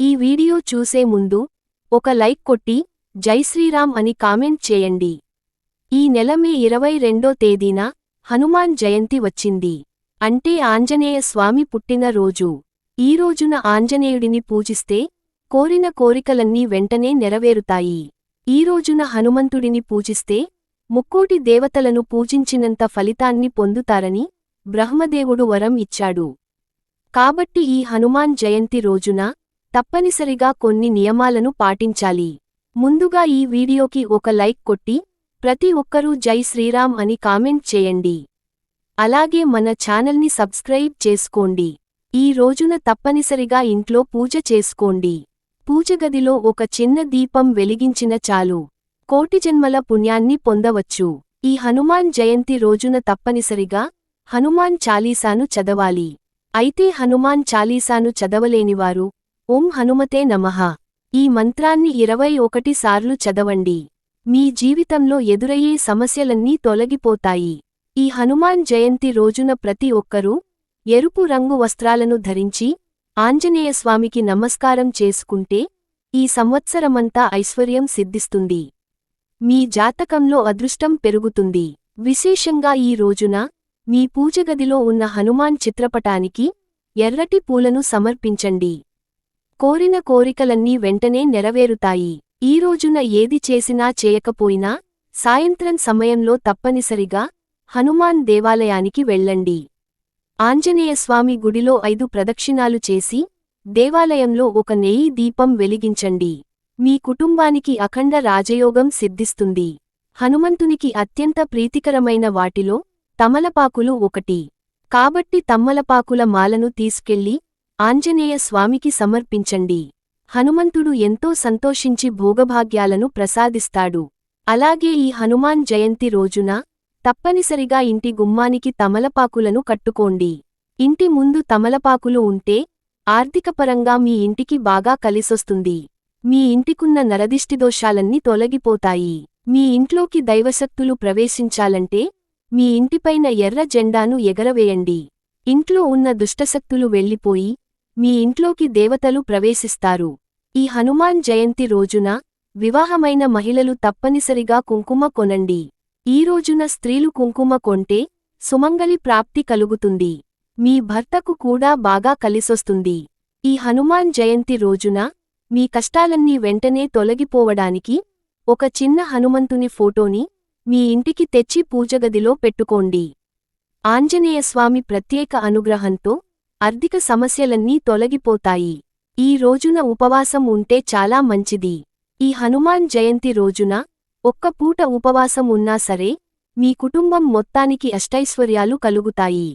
ఈ వీడియో చూసే ముందు ఒక లైక్ కొట్టి జై శ్రీరామ్ అని కామెంట్ చేయండి. ఈ నెల మే ఇరవై రెండో తేదీన హనుమాన్ జయంతి వచ్చింది. అంటే ఆంజనేయ స్వామి పుట్టిన రోజు. ఈ రోజున ఆంజనేయుడిని పూజిస్తే కోరిన కోరికలన్నీ వెంటనే నెరవేరుతాయి. ఈ రోజున హనుమంతుడిని పూజిస్తే ముక్కోటి దేవతలను పూజించినంత ఫలితాన్ని పొందుతారని బ్రహ్మదేవుడు వరం ఇచ్చాడు. కాబట్టి ఈ హనుమాన్ జయంతి రోజున తప్పనిసరిగా కొన్ని నియమాలను పాటించాలి. ముందుగా ఈ వీడియోకి ఒక లైక్ కొట్టి ప్రతి ఒక్కరూ జై శ్రీరామ్ అని కామెంట్ చేయండి. అలాగే మన ఛానల్ని సబ్స్క్రైబ్ చేసుకోండి. ఈ రోజున తప్పనిసరిగా ఇంట్లో పూజ చేసుకోండి. పూజగదిలో ఒక చిన్న దీపం వెలిగించిన చాలు. కోటి జన్మల పుణ్యాన్ని పొందవచ్చు. ఈ హనుమాన్ జయంతి రోజున తప్పనిసరిగా హనుమాన్ చాలీసాను చదవాలి. అయితే హనుమాన్ చాలీసాను చదవలేనివారు ఓం హనుమతే నమః. ఈ మంత్రాన్ని ఇరవై ఒకటి సార్లు చదవండి. మీ జీవితంలో ఎదురయ్యే సమస్యలన్నీ తొలగిపోతాయి. ఈ హనుమాన్ జయంతి రోజున ప్రతి ఒక్కరూ ఎరుపు రంగు వస్త్రాలను ధరించి ఆంజనేయస్వామికి నమస్కారం చేసుకుంటే ఈ సంవత్సరమంతా ఐశ్వర్యం సిద్ధిస్తుంది. మీ జాతకంలో అదృష్టం పెరుగుతుంది. విశేషంగా ఈ రోజున మీ పూజగదిలో ఉన్న హనుమాన్ చిత్రపటానికి ఎర్రటి పూలను సమర్పించండి. కోరిన కోరికలన్నీ వెంటనే నెరవేరుతాయి. ఈ రోజున ఏది చేసినా చేయకపోయినా సాయంత్రం సమయంలో తప్పనిసరిగా హనుమాన్ దేవాలయానికి వెళ్ళండి. ఆంజనేయస్వామి గుడిలో ఐదు ప్రదక్షిణాలు చేసి దేవాలయంలో ఒక నెయ్యి దీపం వెలిగించండి. మీ కుటుంబానికి అఖండ రాజయోగం సిద్ధిస్తుంది. హనుమంతునికి అత్యంత ప్రీతికరమైన వాటిలో తమలపాకులు ఒకటి. కాబట్టి తమ్మలపాకుల మాలను తీసుకెళ్ళి ఆంజనేయ స్వామికి సమర్పించండి. హనుమంతుడు ఎంతో సంతోషించి భోగభాగ్యాలను ప్రసాదిస్తాడు. అలాగే ఈ హనుమాన్ జయంతి రోజున తప్పనిసరిగా ఇంటి గుమ్మానికి తమలపాకులను కట్టుకోండి. ఇంటి ముందు తమలపాకులు ఉంటే ఆర్థికపరంగా మీ ఇంటికి బాగా కలిసొస్తుంది. మీ ఇంటికున్న నరదిష్టిదోషాలన్నీ తొలగిపోతాయి. మీ ఇంట్లోకి దైవశక్తులు ప్రవేశించాలంటే మీ ఇంటిపైన ఎర్ర జెండాను ఎగరవేయండి. ఇంట్లో ఉన్న దుష్టశక్తులు వెళ్ళిపోయి మీ ఇంట్లోకి దేవతలు ప్రవేశిస్తారు. ఈ హనుమాన్ జయంతి రోజున వివాహమైన మహిళలు తప్పనిసరిగా కుంకుమ కొనండి. ఈ రోజున స్త్రీలు కుంకుమ కొంటే సుమంగలి ప్రాప్తి కలుగుతుంది. మీ భర్తకు కూడా బాగా కలిసొస్తుంది. ఈ హనుమాన్ జయంతి రోజున మీ కష్టాలన్నీ వెంటనే తొలగిపోవడానికి ఒక చిన్న హనుమంతుని ఫోటోని మీ ఇంటికి తెచ్చి పూజగదిలో పెట్టుకోండి. ఆంజనేయస్వామి ప్రత్యేక అనుగ్రహంతో ఆర్థిక సమస్యలన్నీ తొలగిపోతాయి. ఈ రోజున ఉపవాసం ఉంటే చాలా మంచిది. ఈ హనుమాన్ జయంతి రోజున ఒక్క పూట ఉపవాసం ఉన్నా సరే మీ కుటుంబం మొత్తానికి అష్టైశ్వర్యాలు కలుగుతాయి.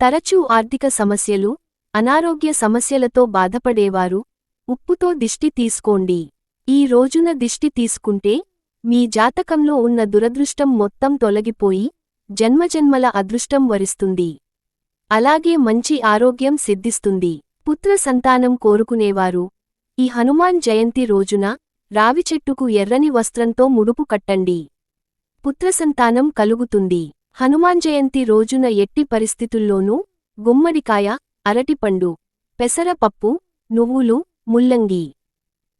తరచూ ఆర్థిక సమస్యలు అనారోగ్య సమస్యలతో బాధపడేవారు ఉప్పుతో దిష్టి తీసుకోండి. ఈ రోజున దిష్టి తీసుకుంటే మీ జాతకంలో ఉన్న దురదృష్టం మొత్తం తొలగిపోయి జన్మజన్మల అదృష్టం వరిస్తుంది. అలాగే మంచి ఆరోగ్యం సిద్ధిస్తుంది. పుత్ర సంతానం కోరుకునేవారు. ఈ హనుమాన్ జయంతి రోజున రావి చెట్టుకు ఎర్రని వస్త్రంతో ముడుపు కట్టండి. పుత్రసంతానం కలుగుతుంది. హనుమాన్ జయంతి రోజున ఎట్టి పరిస్థితుల్లోనూ గుమ్మడికాయ అరటిపండు పెసరపప్పు నువ్వులు ముల్లంగి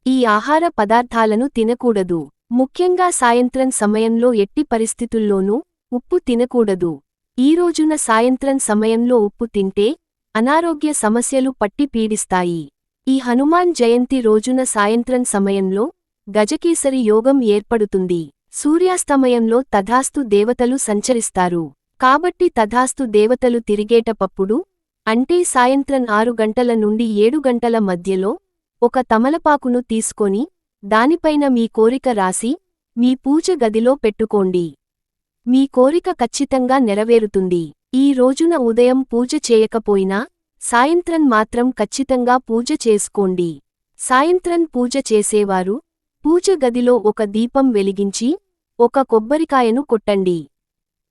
ఈ ఆహార పదార్థాలను తినకూడదు. ముఖ్యంగా సాయంత్రం సమయంలో ఎట్టి పరిస్థితుల్లోనూ ఉప్పు తినకూడదు. ఈ రోజున సాయంత్రం సమయంలో ఉప్పు తింటే అనారోగ్య సమస్యలు పట్టి పీడిస్తాయి. ఈ హనుమాన్ జయంతి రోజున సాయంత్రం సమయంలో గజకేసరి యోగం ఏర్పడుతుంది. సూర్యాస్తమయంలో తథాస్తు దేవతలు సంచరిస్తారు. కాబట్టి తథాస్తు దేవతలు తిరిగేటపప్పుడు అంటే సాయంత్రం ఆరు గంటల నుండి ఏడు గంటల మధ్యలో ఒక తమలపాకును తీసుకొని దానిపైన మీ కోరిక రాసి మీ పూజ గదిలో పెట్టుకోండి. మీ కోరిక ఖచ్చితంగా నెరవేరుతుంది. ఈ రోజున ఉదయం పూజ చేయకపోయినా సాయంత్రం మాత్రం ఖచ్చితంగా పూజ చేసుకోండి. సాయంత్రం పూజ చేసేవారు పూజ గదిలో ఒక దీపం వెలిగించి ఒక కొబ్బరికాయను కొట్టండి.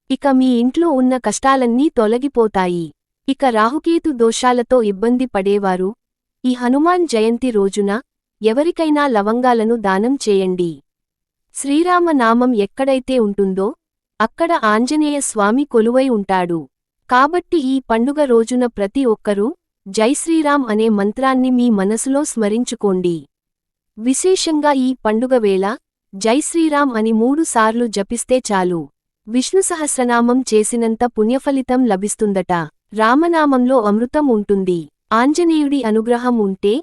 ఇక మీ ఇంట్లో ఉన్న కష్టాలన్నీ తొలగిపోతాయి. ఇక రాహుకేతు దోషాలతో ఇబ్బంది పడేవారు ఈ హనుమాన్ జయంతి రోజున ఎవరికైనా లవంగాలను దానం చేయండి. శ్రీరామనామం ఎక్కడైతే ఉంటుందో అక్కడ ఆంజనేయ స్వామి కొలువై ఉంటాడు. కాబట్టి ఈ పండుగ రోజున ప్రతి ఒక్కరూ జైశ్రీరామ్ అనే మంత్రాన్ని మీ మనసులో స్మరించుకోండి. విశేషంగా ఈ పండుగ వేళ జైశ్రీరామ్ అని మూడుసార్లు జపిస్తే చాలు. విష్ణు సహస్రనామం చేసినంత పుణ్యఫలితం లభిస్తుందట. రామనామంలో అమృతం ఉంటుంది. ఆంజనేయుడి అనుగ్రహం ఉంటే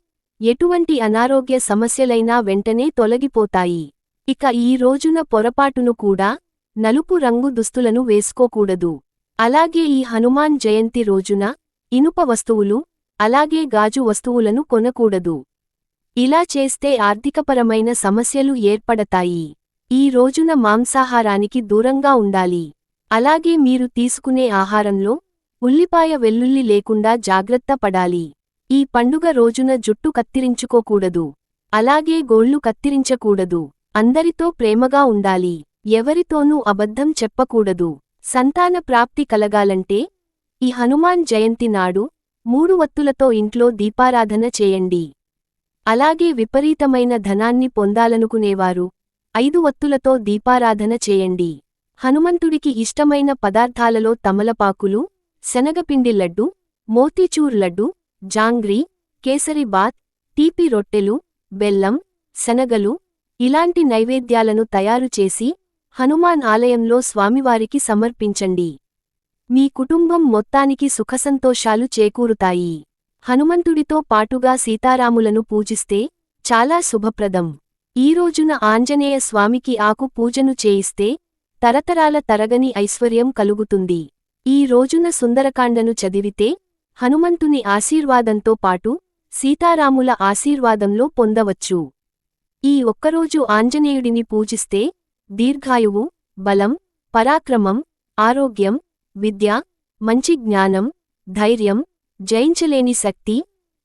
ఎటువంటి అనారోగ్య సమస్యలైనా వెంటనే తొలగిపోతాయి. ఇక ఈ రోజున పొరపాటును కూడా నలుపు రంగు దుస్తులను వేసుకోకూడదు. అలాగే ఈ హనుమాన్ జయంతి రోజున ఇనుప వస్తువులు అలాగే గాజు వస్తువులను కొనకూడదు. ఇలా చేస్తే ఆర్థికపరమైన సమస్యలు ఏర్పడతాయి. ఈ రోజున మాంసాహారానికి దూరంగా ఉండాలి. అలాగే మీరు తీసుకునే ఆహారంలో ఉల్లిపాయ వెల్లుల్లి లేకుండా జాగ్రత్త పడాలి. ఈ పండుగ రోజున జుట్టు కత్తిరించుకోకూడదు. అలాగే గోళ్ళు కత్తిరించకూడదు. అందరితో ప్రేమగా ఉండాలి. ఎవరితోనూ అబద్ధం చెప్పకూడదు. సంతాన ప్రాప్తి కలగాలంటే ఈ హనుమాన్ జయంతి నాడు మూడు వత్తులతో ఇంట్లో దీపారాధన చేయండి. అలాగే విపరీతమైన ధనాన్ని పొందాలనుకునేవారు ఐదు వత్తులతో దీపారాధన చేయండి. హనుమంతుడికి ఇష్టమైన పదార్థాలలో తమలపాకులు శనగపిండి లడ్డు మోతీచూర్ లడ్డు జాంగ్రీ కేసరి బాత్ తీపి రొట్టెలు బెల్లం శనగలు ఇలాంటి నైవేద్యాలను తయారు చేసి హనుమాన్ ఆలయంలో స్వామివారికి సమర్పించండి. మీ కుటుంబం మొత్తానికి సుఖసంతోషాలు చేకూరుతాయి. హనుమంతుడితో పాటుగా సీతారాములను పూజిస్తే చాలా శుభప్రదం. ఈ రోజున ఆంజనేయ స్వామికి ఆకు పూజను చేయిస్తే తరతరాల తరగని ఐశ్వర్యం కలుగుతుంది. ఈ రోజున సుందరకాండను చదివితే హనుమంతుని ఆశీర్వాదంతో పాటు సీతారాముల ఆశీర్వాదంలో పొందవచ్చు. ఈ ఒక్కరోజు ఆంజనేయుడిని పూజిస్తే దీర్ఘాయువు బలం పరాక్రమం ఆరోగ్యం విద్య మంచి జ్ఞానం ధైర్యం జయించలేని శక్తి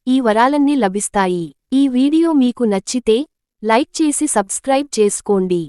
ఈ వరాలన్నీ లభిస్తాయి. ఈ వీడియో మీకు నచ్చితే లైక్ చేసి సబ్స్క్రైబ్ చేసుకోండి.